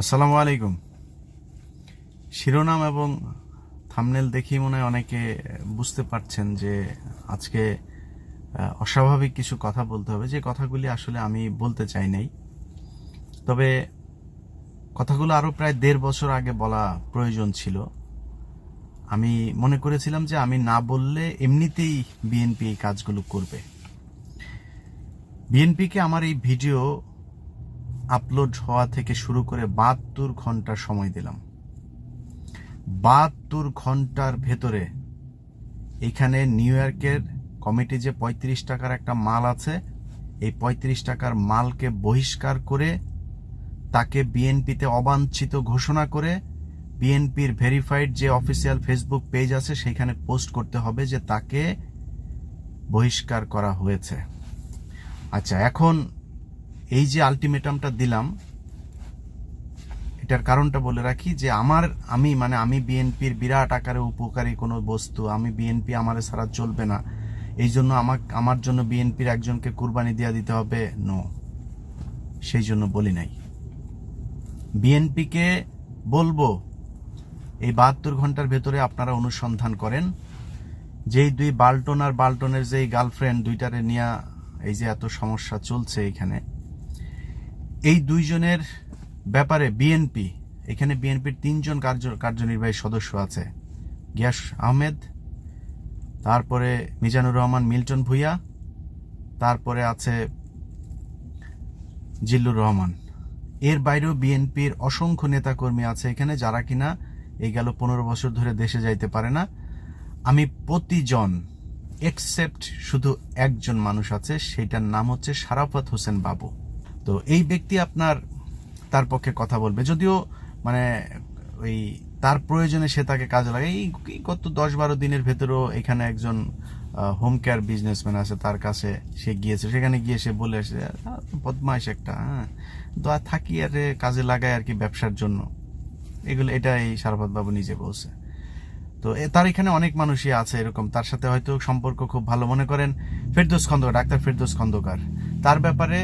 আসসালামু আলাইকুম। শিরোনাম এবং থামনেল দেখি মনে হয় অনেকে বুঝতে পারছেন যে আজকে অস্বাভাবিক কিছু কথা বলতে হবে। যে কথাগুলি আসলে আমি বলতে চাই নাই। তবে কথাগুলো আরও প্রায় দেড় বছর আগে বলা প্রয়োজন ছিল। আমি মনে করেছিলাম যে আমি না বললে এমনিতেই বিএনপি এই কাজগুলো করবে। বিএনপিকে আমার এই ভিডিও আপলোড হওয়া থেকে শুরু করে বাহাত্তর ঘণ্টা সময় দিলাম। বাহাত্তর ঘণ্টার ভেতরে এখানে নিউ ইয়র্কের কমিটি যে পঁয়ত্রিশ টাকার একটা মাল আছে, এই পঁয়ত্রিশ টাকার মালকে বহিষ্কার করে তাকে বিএনপিতে অবাঞ্ছিত ঘোষণা করে বিএনপির ভেরিফাইড যে অফিসিয়াল ফেসবুক পেজ আছে সেখানে পোস্ট করতে হবে যে তাকে বহিষ্কার করা হয়েছে। আচ্ছা এখন এই যে আলটিমেটামটা দিলাম, এটার কারণটা বলে রাখি যে আমার, আমি মানে আমি বিএনপির বিরাট আকারে উপকারী কোনো বস্তু, আমি বিএনপি আমার ছাড়া চলবে না। এই জন্য আমার আমার জন্য বিএনপির একজনকে কুরবানি দিয়ে দিতে হবে? নো সেই জন্য বলি নাই। বিএনপিকে বলব, এই বাহাত্তর ঘণ্টার ভেতরে আপনারা অনুসন্ধান করেন। যেই দুই বাল্টন আর বাল্টনের যেই গার্লফ্রেন্ড, দুইটারে নিয়ে এই যে এত সমস্যা চলছে এখানে এই দুইজনের ব্যাপারে বিএনপি, এখানে বিএনপির তিনজন কার্য, কার্যনির্বাহী সদস্য আছে। গিয়াস আহমেদ, তারপরে মিজানুর রহমান, মিল্টন ভুইয়া, তারপরে আছে জিল্লুর রহমান। এর বাইরেও বিএনপির অসংখ্য নেতাকর্মী আছে এখানে, যারা কিনা এই গেল পনেরো বছর ধরে দেশে যাইতে পারে না। আমি প্রতিজন এক্সেপ্ট শুধু একজন মানুষ আছে, সেটার নাম হচ্ছে সারাফত হোসেন বাবু। তো এই ব্যক্তি আপনার তার পক্ষে কথা বলবে। যদিও মানে ওই তার প্রয়োজনে সে তাকে কাজে লাগে। এই গত দশ বারো দিনের ভেতরেও এখানে একজন হোম কেয়ার বিজনেসম্যান আছে তার কাছে সে গিয়েছে। সেখানে গিয়ে সে বলে "আহ, বদমাইশ একটা হ্যাঁ? তো আর থাকি আর কাজে লাগায় আর কি ব্যবসার জন্য। এগুলো এটা এই সারফত বাবু নিজে বলছে। তো তার এখানে অনেক মানুষই আছে এরকম। তার সাথে হয়তো সম্পর্ক খুব ভালো। মনে করেন ফেরদোস খন্দকার ডাক্তার ফেরদোস খন্দকার। তার ব্যাপারে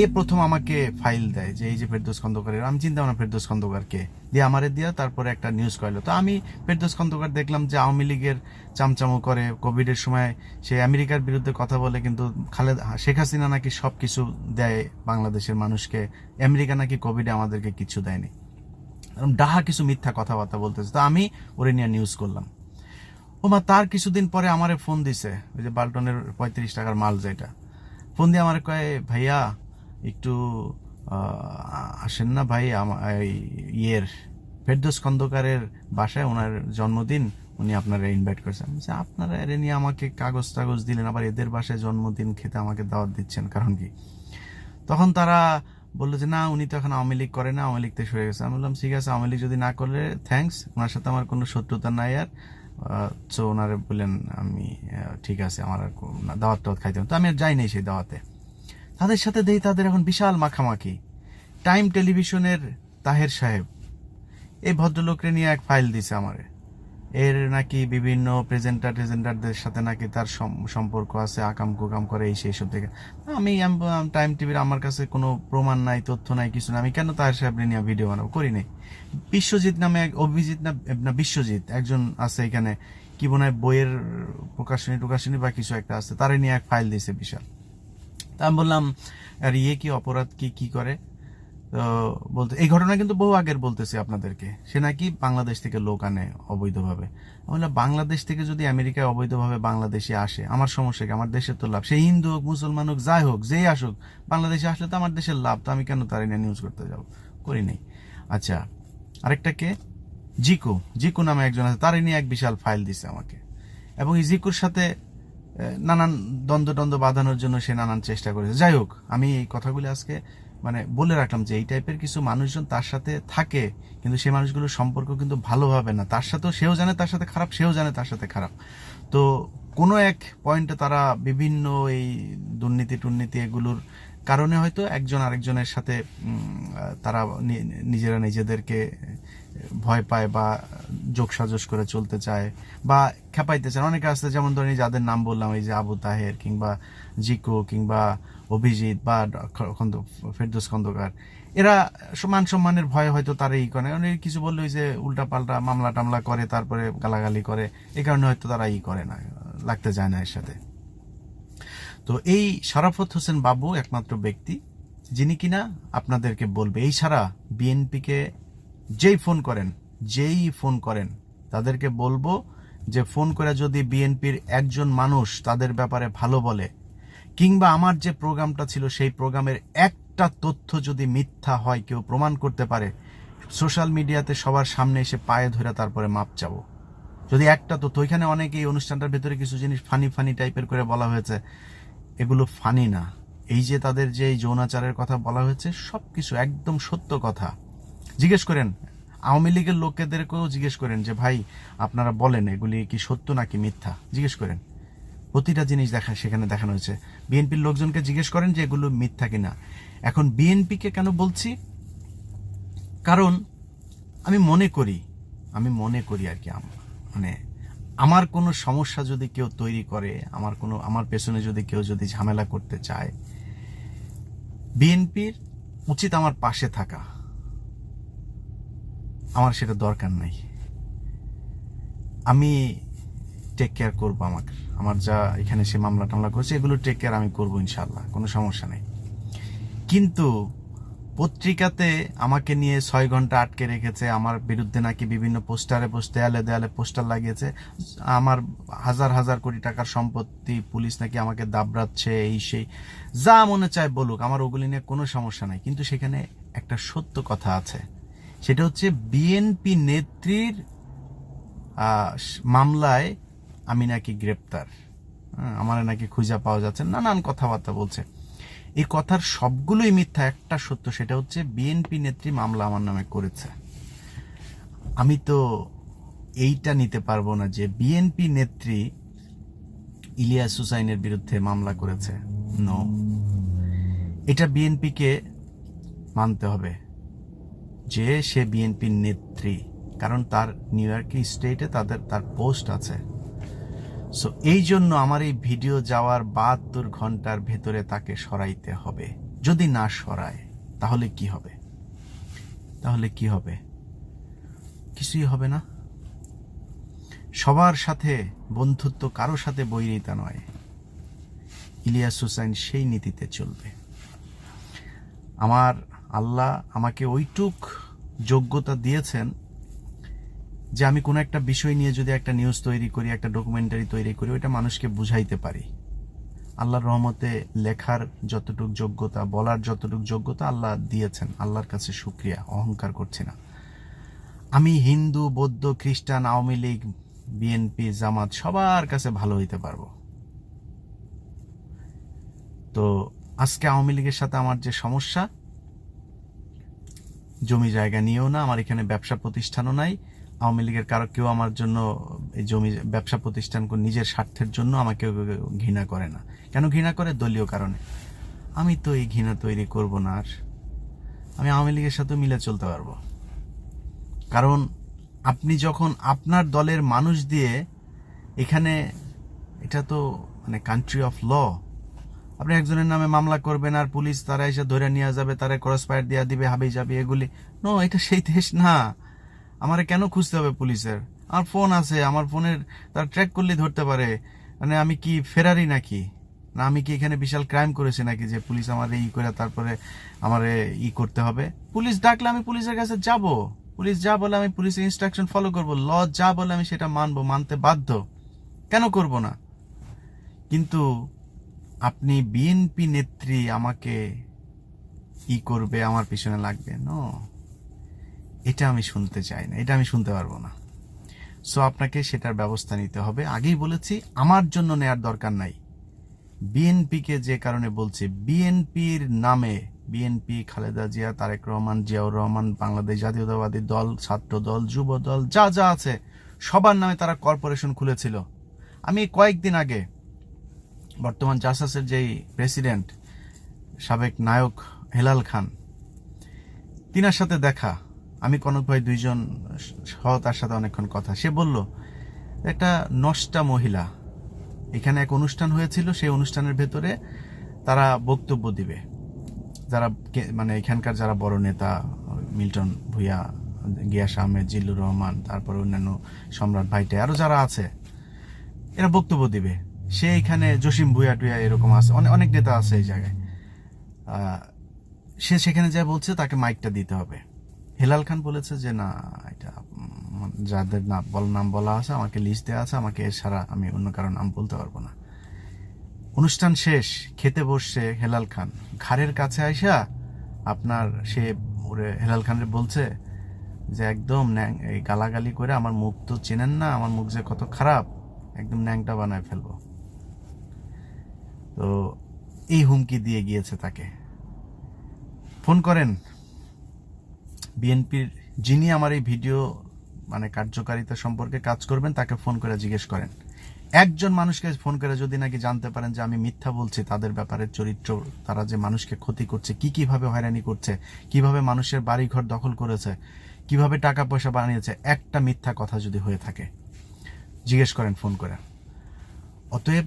এ প্রথম আমাকে ফাইল দেয় যে, এই যে ফেরদোস খন্দকারের, আমি চিন্তা ভাবনা ফেরদোস খন্দকারকে দিয়ে আমারে দিয়া তারপরে একটা নিউজ করল তো আমি ফেরদোস খন্দকার দেখলাম যে আওয়ামী লীগের চামচামো করে কোভিডের সময় সে আমেরিকার বিরুদ্ধে কথা বলে, কিন্তু খালেদ, শেখ হাসিনা নাকি সব কিছু দেয় বাংলাদেশের মানুষকে। আমেরিকা নাকি কোভিডে আমাদেরকে কিছু দেয়নি। এরকম ডাহা কিছু মিথ্যা কথাবার্তা বলতেছে। তো আমি ওরে নিয়ে নিউজ করলাম। ওমা, তার কিছুদিন পরে আমারে ফোন দিছে, ওই যে বাল্টনের পঁয়ত্রিশ টাকার মাল যেটা। ফোন দিয়ে আমার কয়, ভাইয়া একটু আসেন না ভাই ইয়ের ফেরদোস খন্দকারের বাসায় ওনার জন্মদিন উনি আপনারা ইনভাইট করেছেন। বলছি, আপনারা এর নিয়ে আমাকে কাগজ টাগজ দিলেন আবার এদের বাসায় জন্মদিন খেতে আমাকে দাওয়াত দিচ্ছেন কারণ কি? তখন তারা বলল যে না উনি তো এখন আওয়ামী লীগ করে না আওয়ামী লীগ থেকে সরে গেছে। আমি বললাম ঠিক আছে আওয়ামী লীগ যদি না করলে থ্যাঙ্কস ওনার সাথে আমার কোনো শত্রুতা নাই আর। তো ওনারে বললেন আমি ঠিক আছে আমার আর দাওয়াত টাওয়াত খাইতে হবে। তো আমি আর যাই নাই সেই দাওয়াতে। তাদের সাথে দেই তাদের এখন বিশাল মাখামাখি। টাইম টেলিভিশনের তাহের সাহেব, এই ভদ্রলোকরে নিয়ে এক ফাইল দিছে আমারে। এর নাকি বিভিন্ন প্রেজেন্টার টেজেন্টারদের সাথে নাকি তার সম- সম্পর্ক আছে, আকাম কুকাম করে, এই সেই সব থেকে আমি টাইম টিভির আমার কাছে কোনো প্রমাণ নাই, তথ্য নাই, কিছু না আমি কেন তাহের সাহেব নিয়ে ভিডিও বানাবো? করি নাই। বিশ্বজিৎ নামে এক অভিজিৎ না বিশ্বজিৎ, একজন আছে এখানে, কি মনে হয় বইয়ের প্রকাশনী প্রকাশনী বা কিছু একটা আছে, তারে নিয়ে এক ফাইল দিছে বিশাল। তা আমি বললাম, আর ইয়ে কি, অপরাধ কি কি করে? তো বলতে, এই ঘটনা কিন্তু বহু আগের বলতেছি আপনাদেরকে। সে নাকি বাংলাদেশ থেকে লোক আনে অবৈধভাবে। বললাম, বাংলাদেশ থেকে যদি আমেরিকায় অবৈধভাবে বাংলাদেশে আসে, আমার সমস্যা কি? আমার দেশের তো লাভ। সে হিন্দু হোক, মুসলমান হোক, যাই হোক, যেই আসুক, বাংলাদেশে আসলে তো আমার দেশের লাভ। তো আমি কেন তার নিয়ে নিউজ করতে যাব? করি নাই। আচ্ছা আরেকটা কে? জিকু। জিকু নামে একজন আছে, তারই নিয়ে এক বিশাল ফাইল দিছে আমাকে। এবং এই জিকুর সাথে নানান দ্বন্দ্ব দ্বন্দ্ব বাঁধানোর জন্য সে নানান চেষ্টা করেছে। যাই হোক, আমি এই কথাগুলি আজকে মানে বলে রাখলাম যে এই টাইপের কিছু মানুষজন তার সাথে থাকে, কিন্তু সেই মানুষগুলোর সম্পর্ক কিন্তু ভালোভাবে না। তার সাথেও সেও জানে, তার সাথে খারাপ, সেও জানে তার সাথে খারাপ। তো কোনো এক পয়েন্টে তারা বিভিন্ন এই দুর্নীতি, টুর্নীতি এগুলোর কারণে হয়তো একজন আরেকজনের সাথে তারা নিজেরা নিজেদেরকে ভয় পায় বা যোগ সাজস করে চলতে চায় বা খেপাইতে চায়। অনেকে আসতে যেমন ধরেন যাদের নাম বললাম, এই যে আবু তাহের কিংবা জিকো কিংবা অভিজিৎ বা খন্দ ফেরদৌস খন্দকার, এরা মান সম্মানের ভয়ে হয়তো তারা এই করে এই কিছু বললে যে উল্টা পাল্টা মামলা টামলা করে, তারপরে গালাগালি করে এই কারণে হয়তো তারা ই করে না, লাগতে যায় না এর সাথে। তো এই শরাফত হোসেন বাবু একমাত্র ব্যক্তি, যিনি কিনা আপনাদেরকে বলবে, এই ছাড়া বিএনপিকে যেই ফোন করেন, যেই ফোন করেন, তাদেরকে বলব যে ফোন করে যদি বিএনপির একজন মানুষ তাদের ব্যাপারে ভালো বলে, কিংবা আমার যে প্রোগ্রামটা ছিল সেই প্রোগ্রামের একটা তথ্য যদি মিথ্যা হয়, কেউ প্রমাণ করতে পারে, সোশ্যাল মিডিয়াতে সবার সামনে এসে পায়ে ধরে তারপরে মাপ চাবো। যদি একটা তথ্য, ওইখানে অনেক এই অনুষ্ঠানটার ভেতরে কিছু জিনিস ফানি ফানি টাইপের করে বলা হয়েছে, এগুলো ফানি না। এই যে তাদের যে যৌনাচারের কথা বলা হয়েছে সব কিছু একদম সত্য কথা। জিজ্ঞেস করেন, আওয়ামী লীগের লোকেদেরকেও জিজ্ঞেস করেন যে, ভাই, আপনারা বলেন এগুলি কি সত্য নাকি মিথ্যা? জিজ্ঞেস করেন। প্রতিটা জিনিস দেখা, সেখানে দেখানো হয়েছে। বিএনপির লোকজনকে জিজ্ঞেস করেন যে, এগুলো মিথ্যা কিনা? এখন বিএনপিকে কেন বলছি? কারণ আমি মনে করি, আমি মনে করি আর কি মানে আমার কোনো সমস্যা যদি কেউ তৈরি করে, আমার কোনো, আমার পেছনে যদি কেউ যদি ঝামেলা করতে চায়, বিএনপির উচিত আমার পাশে থাকা। আমার সেটা দরকার নাই। আমি টেক কেয়ার করব আমাকে। আমার যা এখানে সে মামলা টামলা করছে, এগুলো টেক কেয়ার আমি করব ইনশাল্লাহ কোনো সমস্যা নেই। কিন্তু পত্রিকাতে আমাকে নিয়ে ছয় ঘণ্টা আটকে রেখেছে, আমার বিরুদ্ধে নাকি বিভিন্ন পোস্টারে পোস্ট দেয়ালে দেয়ালে পোস্টার লাগিয়েছে। আমার হাজার হাজার কোটি টাকার সম্পত্তি, পুলিশ নাকি আমাকে দাবড়াচ্ছে, এই সেই। যা মনে চায় বলুক, আমার ওগুলি নিয়ে কোনো সমস্যা নাই। কিন্তু সেখানে একটা সত্য কথা আছে। সেটা হচ্ছে বিএনপি নেত্রীর মামলায় আমি নাকি গ্রেপ্তার। হ্যাঁ, আমার নাকি খুঁজা পাওয়া যাচ্ছে নানান কথাবার্তা বলছে। এই কথার সবগুলোই মিথ্যা একটা সত্য সেটা হচ্ছে বিএনপি নেত্রী মামলা আমার নামে করেছে। আমি তো এইটা নিতে পারব না যে বিএনপি নেত্রী ইলিয়াস হুসাইনের বিরুদ্ধে মামলা করেছে। নো এটা বিএনপিকে মানতে হবে। যে সে বিএনপির নেত্রী, কারণ তার নিউ ইয়র্ক স্টেটে তাদের, তার পোস্ট আছে। সো এই জন্য আমার এই ভিডিও যাওয়ার বাহাত্তর ঘণ্টার ভেতরে তাকে সরাইতে হবে। যদি না সরায়, তাহলে কি হবে? তাহলে কি হবে? কিছুই হবে না। সবার সাথে, বন্ধুত্ব কারও সাথে বৈরিতা নয়। ইলিয়াস হুসাইন সেই নীতিতে চলবে। আমার আল্লাহ আমাকে ওইটুক যোগ্যতা দিয়েছেন যে আমি কোনো একটা বিষয় নিয়ে যদি একটা নিউজ তৈরি করি, একটা ডকুমেন্টারি তৈরি করি, ওইটা মানুষকে বুঝাইতে পারি। আল্লাহর রহমতে লেখার যতটুক যোগ্যতা, বলার যতটুক যোগ্যতা আল্লাহ দিয়েছেন। আল্লাহর কাছে শুক্রিয়া, অহংকার করছি না। আমি হিন্দু, বৌদ্ধ, খ্রিস্টান, আওয়ামী লীগ বিএনপি জামাত সবার কাছে ভালো হইতে পারব। তো আজকে আওয়ামী লীগের সাথে আমার যে সমস্যা জমি জায়গা নিয়েও না, আমার এখানে ব্যবসা প্রতিষ্ঠানও নাই। আওয়ামী লীগের কারও কেউ আমার জন্য এই জমি ব্যবসা প্রতিষ্ঠান নিজের স্বার্থের জন্য আমাকে ঘৃণা করে না। কেন ঘৃণা করে? দলীয় কারণে। আমি তো এই ঘৃণা তৈরি করব না আর। আমি আওয়ামী লীগের সাথে মিলে চলতে পারব। কারণ আপনি যখন আপনার দলের মানুষ দিয়ে এখানে এটা তো মানে কান্ট্রি অফ ল আপনি একজনের নামে মামলা করবেন আর পুলিশ তারা এসে ধরে নিয়ে যাবে, তারা ক্রস ফায়ার দিয়া দিবে, হাবি যাবি এগুলি। নো এটা সেই দেশ না। আমারে কেন খুঁজতে হবে পুলিশের? আমার ফোন আছে, আমার ফোনের তারা ট্র্যাক করলে ধরতে পারে। মানে আমি কি ফেরারি নাকি? না, আমি কি এখানে বিশাল ক্রাইম করেছি নাকি যে পুলিশ আমার ই করে তারপরে আমারে ই করতে হবে? পুলিশ ডাকলে আমি পুলিশের কাছে যাব। পুলিশ যা বলে আমি পুলিশের ইনস্ট্রাকশন ফলো করব। ল যা বলে আমি সেটা মানবো, মানতে বাধ্য। কেন করব না? কিন্তু আপনি বিএনপি নেত্রী আমাকে ই করবে আমার পিছনে লাগবে? নো এটা আমি শুনতে চাই না। এটা আমি শুনতে পারব না। সো আপনাকে সেটার ব্যবস্থা নিতে হবে। আগেই বলেছি, আমার জন্য নেয়ার দরকার নাই। বিএনপিকে যে কারণে বলছি বিএনপির নামে বিএনপি খালেদা জিয়া, তারেক রহমান, জিয়াউর রহমান, বাংলাদেশ জাতীয়তাবাদী দল, ছাত্র দল, যুব দল, যা যা আছে, সবার নামে তারা কর্পোরেশন খুলেছিল। আমি কয়েকদিন আগে বর্তমান জাসাসের যেই প্রেসিডেন্ট, সাবেক নায়ক হেলাল খান, তিনার সাথে দেখা। আমি কনক ভাই দুইজন সহ তার সাথে অনেকক্ষণ কথা। সে বলল, একটা নষ্টা মহিলা, এখানে এক অনুষ্ঠান হয়েছিল, সেই অনুষ্ঠানের ভেতরে তারা বক্তব্য দিবে। যারা মানে এখানকার যারা বড় নেতা, মিল্টন ভুইয়া, গিয়াস আহমেদ, জিল্লুর রহমান, তারপর অন্যান্য সম্রাট ভাইটে আরও যারা আছে, এরা বক্তব্য দিবে। সে এখানে জসিম ভুইয়া টুইয়া এরকম আছে। অনেক অনেক নেতা আছে এই জায়গায়। সে সেখানে যা বলছে তাকে মাইকটা দিতে হবে। হেলাল খান বলেছে যে, না, এটা যাদের না বল নাম বলা আছে, আমাকে লিস্ট দেওয়া আছে, আমাকে ছাড়া আমি অন্য কারও নাম বলতে পারব না। অনুষ্ঠান শেষ, খেতে বসছে হেলাল খান। ঘাড়ের কাছে আইসা আপনার সে ওরে হেলাল খানের বলছে যে, একদম ন্যাং- এই গালাগালি করে আমার মুখ তো চেনেন না, আমার মুখ যে কত খারাপ, একদম ন্যাংটা বানায় ফেলব। তো এই হুমকি দিয়ে গিয়েছে তাকে। ফোন করেন। বিএনপির যিনি আমার এই ভিডিও মানে কার্যকারিতা সম্পর্কে কাজ করবেন, তাকে ফোন করে জিজ্ঞেস করেন। একজন মানুষকে ফোন করে যদি নাকি জানতে পারেন যে আমি মিথ্যা বলছি, তাদের ব্যাপারে চরিত্র, তারা যে মানুষকে ক্ষতি করছে, কি কীভাবে হয়রানি করছে, কীভাবে মানুষের বাড়িঘর দখল করেছে, কীভাবে টাকা পয়সা বানিয়েছে, একটা মিথ্যা কথা যদি হয়ে থাকে, জিজ্ঞেস করেন ফোন করে। অতএব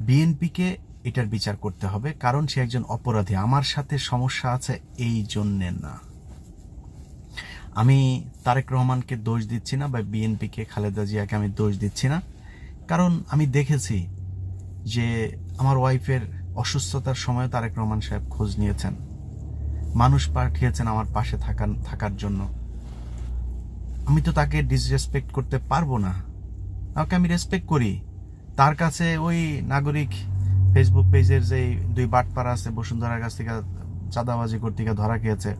বিএনপিকে এটার বিচার করতে হবে, কারণ সে একজন অপরাধী। আমার সাথে সমস্যা আছে এই জন্যে না। আমি তারেক রহমানকে দোষ দিচ্ছি না বা বিএনপিকে খালেদা জিয়াকে আমি দোষ দিচ্ছি না, কারণ আমি দেখেছি যে আমার ওয়াইফের অসুস্থতার সময় তারেক রহমান সাহেব খোঁজ নিয়েছেন। মানুষ পাঠিয়েছেন আমার পাশে থাকার থাকার জন্য। আমি তো তাকে ডিসরেসপেক্ট করতে পারব না। তাকে আমি রেসপেক্ট করি। তার কাছে ওই নাগরিক ফেসবুক পেজের যে দুই বাটপাড়া আছে বসুন্ধরার কাছ থেকে, চাঁদাবাজি করতে গিয়ে ধরা খেয়েছে,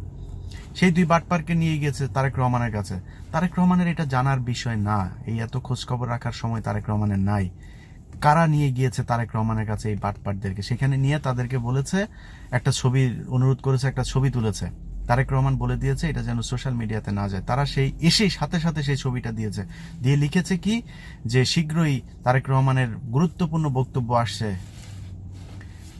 সেই দুই বাটপারকে নিয়ে গিয়েছে তারেক রহমানের কাছে। তারেক রহমানের এটা জানার বিষয় না। এই এত খোঁজখবর রাখার সময় তারেক রহমানের নাই। কারা নিয়ে গিয়েছে তারেক রহমানের কাছে এই বাটপারদেরকে? সেখানে নিয়ে তাদেরকে বলেছে, একটা ছবির অনুরোধ করেছে, একটা ছবি তুলেছে। তারেক রহমান বলে দিয়েছে, এটা যেন সোশ্যাল মিডিয়াতে না যায়। তারা সেই, এসেই সাথে সাথে সেই ছবিটা দিয়েছে। দিয়ে লিখেছে কি? যে শীঘ্রই তারেক রহমানের গুরুত্বপূর্ণ বক্তব্য আসছে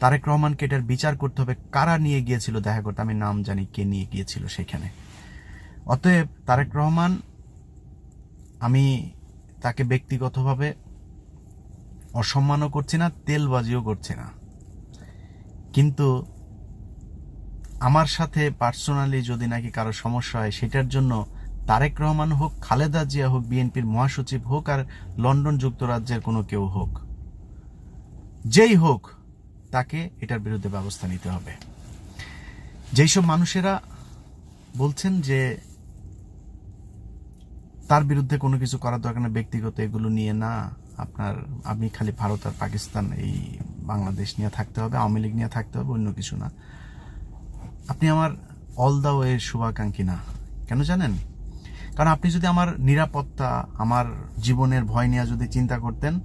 তারেক রহমানকে এটার বিচার করতে হবে, কারা নিয়ে গিয়েছিল দেখা করতে আমি নাম জানি কে নিয়ে গিয়েছিল সেখানে। অতএব তারেক রহমান, আমি তাকে ব্যক্তিগতভাবে অসম্মানও করছি না, তেলবাজিও করছি না। কিন্তু আমার সাথে পার্সোনালি যদি নাকি কারও সমস্যা হয়, সেটার জন্য তারেক রহমান হোক, খালেদা জিয়া হোক, বিএনপির মহাসচিব হোক, আর লন্ডন যুক্তরাজ্যের কোনো কেউ হোক, যেই হোক তাকে এটার বিরুদ্ধে ব্যবস্থা নিতে হবে। যেই সব মানুষেরা বলছেন যে তার বিরুদ্ধে কোনো কিছু করার দরকার না ব্যক্তিগত এগুলো নিয়ে না, আপনার, আপনি খালি ভারত আর পাকিস্তান এই বাংলাদেশ নিয়ে থাকতে হবে, আওয়ামী লীগ নিয়ে থাকতে হবে, অন্য কিছু না। আপনি আমার অল দা ওয়ে শুভাকাঙ্ক্ষী না। কেন জানেন? কারণ আপনি যদি আমার নিরাপত্তা, আমার জীবনের ভয় নিয়ে যদি চিন্তা করতেন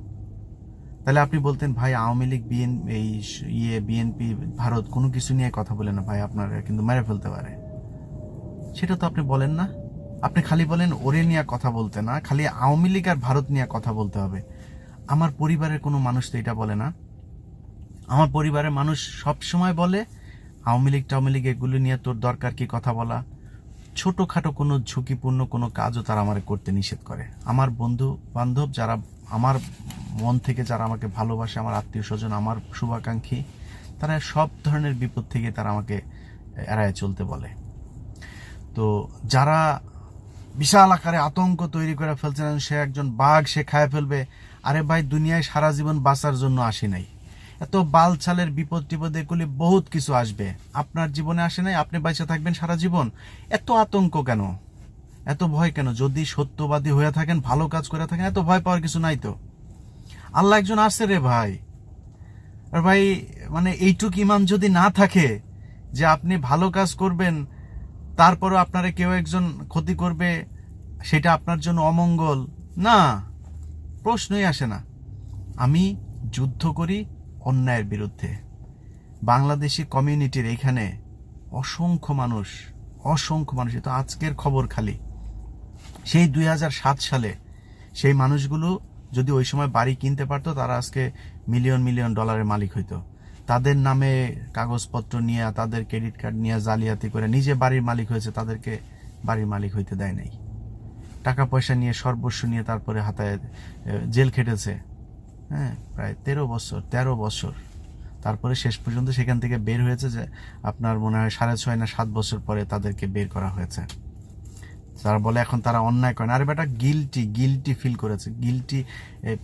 তাহলে আপনি বলতেন, ভাই, আওয়ামী লীগ, বিএন, এই ইয়ে বিএনপি, ভারত, কোনো কিছু নিয়ে কথা বলে না, ভাই, আপনার কিন্তু মেরে ফেলতে পারে। সেটা তো আপনি বলেন না। আপনি খালি বলেন, ওরে নিয়ে কথা বলতে না, খালি আওয়ামী লীগ আর ভারত নিয়ে কথা বলতে হবে। আমার পরিবারের কোনো মানুষ তো এটা বলে না। আমার পরিবারের মানুষ সব সময় বলে, আওয়ামী লীগ, টাওয়ামী লীগ, এগুলো নিয়ে তোর দরকার কি কথা বলা? ছোটখাটো কোনো ঝুঁকিপূর্ণ কোনো কাজও তারা আমার করতে নিষেধ করে। আমার বন্ধু বান্ধব যারা আমার মন থেকে যারা আমাকে ভালোবাসে, আমার আত্মীয় স্বজন, আমার শুভাকাঙ্ক্ষী, তারা সব ধরনের বিপদ থেকে তারা আমাকে এড়ায় চলতে বলে। তো যারা বিশাল আকারে আতঙ্ক তৈরি করে ফেলছেন, সে একজন বাঘ, সে খায় ফেলবে, আরে ভাই, দুনিয়ায় সারা জীবন বাঁচার জন্য আসি নাই। এত বাল ছালের বিপদ টিপদ এগুলি বহুত কিছু আসবে। আপনার জীবনে আসে নাই, আপনি বাইচে থাকবেন সারা জীবন। এত আতঙ্ক কেন? এত ভয় কেন? যদি সত্যবাদী হয়ে থাকেন, ভালো কাজ করে থাকেন, এত ভয় পাওয়ার কিছু নাই তো? আল্লাহ একজন আছে রে ভাই। আর ভাই মানে এইটুক ইমান যদি না থাকে, যে আপনি ভালো কাজ করবেন, তারপরও আপনারে কেউ একজন ক্ষতি করবে, সেটা আপনার জন্য অমঙ্গল। না, প্রশ্নই আসে না। আমি যুদ্ধ করি অন্যায়ের বিরুদ্ধে। বাংলাদেশি কমিউনিটির এখানে অসংখ্য মানুষ অসংখ্য মানুষ তো আজকের খবর খালি। সেই দুই হাজার সাত সালে সেই মানুষগুলো যদি ওই সময় বাড়ি কিনতে পারতো, তারা আজকে মিলিয়ন মিলিয়ন ডলারের মালিক হইতো। তাদের নামে কাগজপত্র নিয়ে, তাদের ক্রেডিট কার্ড নিয়ে জালিয়াতি করে নিজে বাড়ির মালিক হয়েছে, তাদেরকে বাড়ির মালিক হইতে দেয় নাই। টাকা পয়সা নিয়ে, সর্বস্ব নিয়ে তারপরে হাতায় জেল খেটেছে। হ্যাঁ প্রায় তেরো বছর তেরো বছর। তারপরে শেষ পর্যন্ত সেখান থেকে বের হয়েছে যে, আপনার মনে হয় সাড়ে ছয় না সাত বছর পরে তাদেরকে বের করা হয়েছে। তারা বলে এখন তারা অন্যায় করে না। আরে বেটা গিলটি গিলটি ফিল করেছে। গিলটি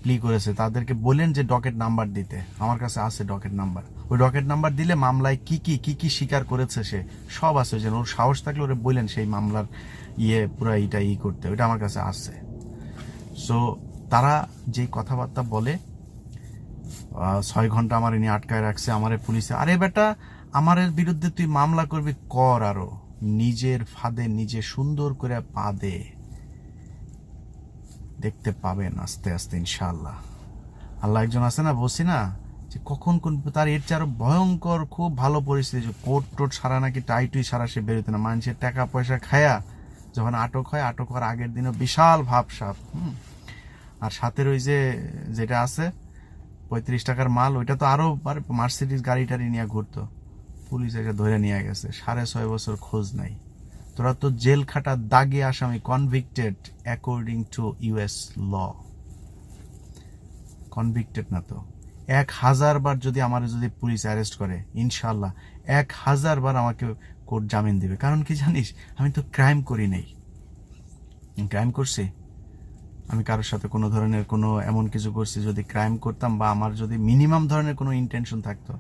প্লি করেছে। তাদেরকে বলেন যে ডকেট নাম্বার দিতে। আমার কাছে আছে ডকেট নাম্বার ওই ডকেট নাম্বার দিলে মামলায় কি কি কি কি স্বীকার করেছে সে? সব আছে। যেন ওর সাহস থাকলে ওরে বললেন সেই মামলার ইয়ে পুরো এইটা ই করতে। ওইটা আমার কাছে আছে। সো তারা যেই কথাবার্তা বলে ছয় ঘণ্টা আমার নিয়ে আটকায় রাখছে, আমারে পুলিশে। আরে বেটা আমার বিরুদ্ধে তুই মামলা করবি, কর আরও। নিজের ফাঁদে, নিজে সুন্দর করে পা দেখতে পাবেন আস্তে আস্তে ইনশাল্লাহ আল্লাহ একজন আছে না বসি না, যে কখন কোন তার এর চেয়ে ভয়ঙ্কর, খুব ভালো পরিস্থিতি, যে কোর্ট টোট সারা নাকি টাইটুই সারা সে বেরোতে না। মানুষের টাকা পয়সা খায়া যখন আটক হয়, আটক হওয়ার আগের দিনও বিশাল ভাবসাপ হুম? আর সাথে ওই যে, যেটা আছে, পঁয়ত্রিশ টাকার মাল, ওইটা তো আরও মার্সিডিস গাড়ি টাড়ি নিয়ে ঘুরতো। পুলিশ এসে ধরে নিয়ে গেছে। সাড়ে ছয় বছর খোঁজ নাই। তোরা তো জেল খাটা দাগে আসামি convicted according to US law convicted না তো। এক হাজার বার যদি আমার যদি পুলিশ অ্যারেস্ট করে ইনশাল্লাহ এক হাজার বার আমাকে কোর্ট জামিন দিবে। কারণ কি জানিস, আমি তো ক্রাইম করি নাই। ক্রাইম করছি। আমি কারোর সাথে কোনো ধরনের কোনো এমন কিছু করছি যদি ক্রাইম করতাম বা আমার যদি মিনিমাম ধরনের কোনো ইন্টেনশন থাকতো।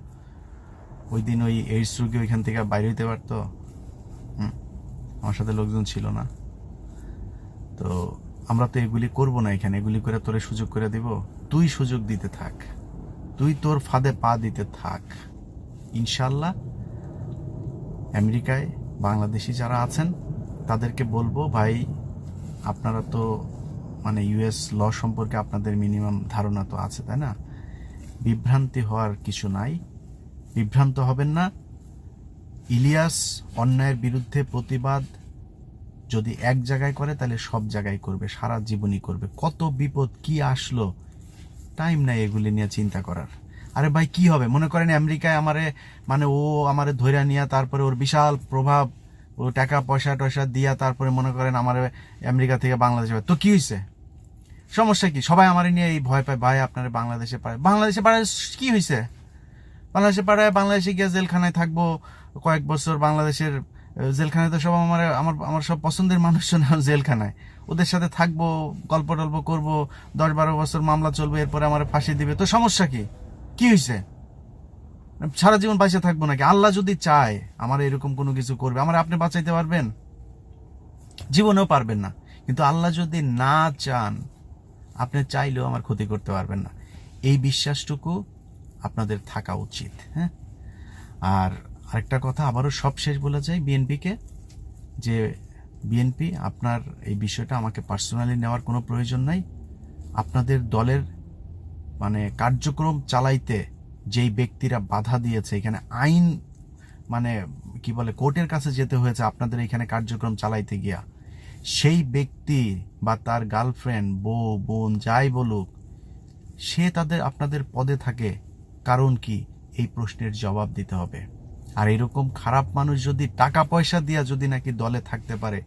ওই দিন ওই এইডস রুগী ওইখান থেকে বাইরে হইতে পারতো। আমার সাথে লোকজন ছিল না। তো আমরা তো এগুলি করব না এখানে। এগুলি করে তোরে সুযোগ করে দিব। তুই সুযোগ দিতে থাক। তুই তোর ফাঁদে পা দিতে থাক। ইনশাল্লাহ আমেরিকায় বাংলাদেশি যারা আছেন, তাদেরকে বলব, ভাই, আপনারা তো মানে ইউএস ল সম্পর্কে আপনাদের মিনিমাম ধারণা তো আছে, তাই না? বিভ্রান্তি হওয়ার কিছু নাই। বিভ্রান্ত হবেন না। ইলিয়াস অন্যায়ের বিরুদ্ধে প্রতিবাদ যদি এক জায়গায় করে, তাহলে সব জায়গায় করবে, সারা জীবনই করবে। কত বিপদ, কি আসলো? টাইম নাই এগুলি নিয়ে চিন্তা করার। আরে ভাই, কি হবে? মনে করেন আমেরিকায় আমারে মানে ও আমারে ধৈর্য নিয়ে তারপরে ওর বিশাল প্রভাব, ও টাকা পয়সা টয়সা দিয়া তারপরে মনে করেন আমার আমেরিকা থেকে বাংলাদেশে। তো কি হয়েছে সমস্যা কি? সবাই আমার নিয়ে এই ভয় পায়, ভাই আপনার বাংলাদেশে পায় বাংলাদেশে পাড়ায় কি হয়েছে বাংলাদেশে পাড়ায় বাংলাদেশে গিয়ে জেলখানায় থাকব কয়েক বছর, বাংলাদেশের জেলখানায় তো সব আমার আমার আমার সব পছন্দের মানুষজন জেলখানায়। ওদের সাথে থাকব, গল্প টল্প করব, দশ বারো বছর মামলা চলবে, এরপরে আমার ফাঁসি দিবে। তো সমস্যা কি? কি হয়েছে? সারা জীবন বাইসে থাকব নাকি? আল্লাহ যদি চায়, আমার এরকম কোনো কিছু করবে। আমার আপনি বাঁচাইতে পারবেন? জীবনেও পারবেন না। কিন্তু আল্লাহ যদি না চান, আপনি চাইলেও আমার ক্ষতি করতে পারবেন না। এই বিশ্বাসটুকু আপনাদের থাকা উচিত হ্যাঁ? আর আরেকটা কথা, আবারও সব শেষ বলে যাই বিএনপিকে, যে বিএনপি আপনার এই বিষয়টা আমাকে পার্সোনালি নেওয়ার কোনো প্রয়োজন নাই। আপনাদের দলের মানে কার্যক্রম চালাইতে যেই ব্যক্তিরা বাধা দিয়েছে, এখানে আইন মানে কি বলে, কোর্টের কাছে যেতে হয়েছে আপনাদের এখানে কার্যক্রম চালাইতে গিয়া। সেই ব্যক্তি বা তার গার্লফ্রেন্ড বউ, বোন, যাই বলুক, সে তাদের, আপনাদের পদে থাকে। কারণ কি? এই প্রশ্নের জবাব দিতে হবে। আর এরকম খারাপ মানুষ যদি টাকা পয়সা দিয়া যদি নাকি দলে থাকতে পারে,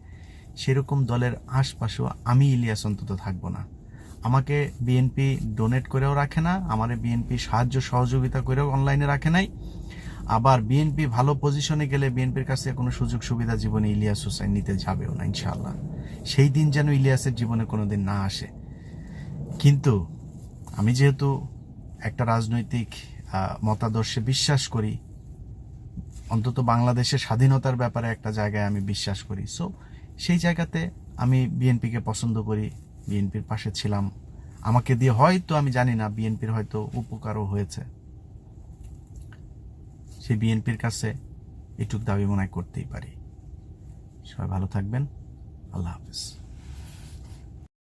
সেরকম দলের আশপাশেও আমি ইলিয়াস অন্তত থাকব না। আমাকে বিএনপি ডোনেট করেও রাখে না, আমার বিএনপি সাহায্য সহযোগিতা করেও অনলাইনে রাখে নাই। আবার বিএনপি ভালো পজিশনে গেলে বিএনপির কাছে কোনো সুযোগ সুবিধা জীবনে ইলিয়াস হোসেন নিতে যাবেও না, ইনশাআল্লাহ। সেই দিন যেন ইলিয়াসের জীবনে কোনো দিন না আসে। কিন্তু আমি যেহেতু একটা রাজনৈতিক মতাদর্শে বিশ্বাস করি। অন্তত বাংলাদেশের স্বাধীনতার ব্যাপারে একটা জায়গায় আমি বিশ্বাস করি। সো সেই জায়গাতে আমি বিএনপিকে পছন্দ করি, বিএনপির পাশে ছিলাম। আমাকে দিয়ে হয়তো, আমি জানি না, বিএনপির হয়তো উপকারও হয়েছে। সেই বিএনপির কাছে এটুক দাবি মনে করতেই পারি। সবাই ভালো থাকবেন। আল্লাহ হাফিজ।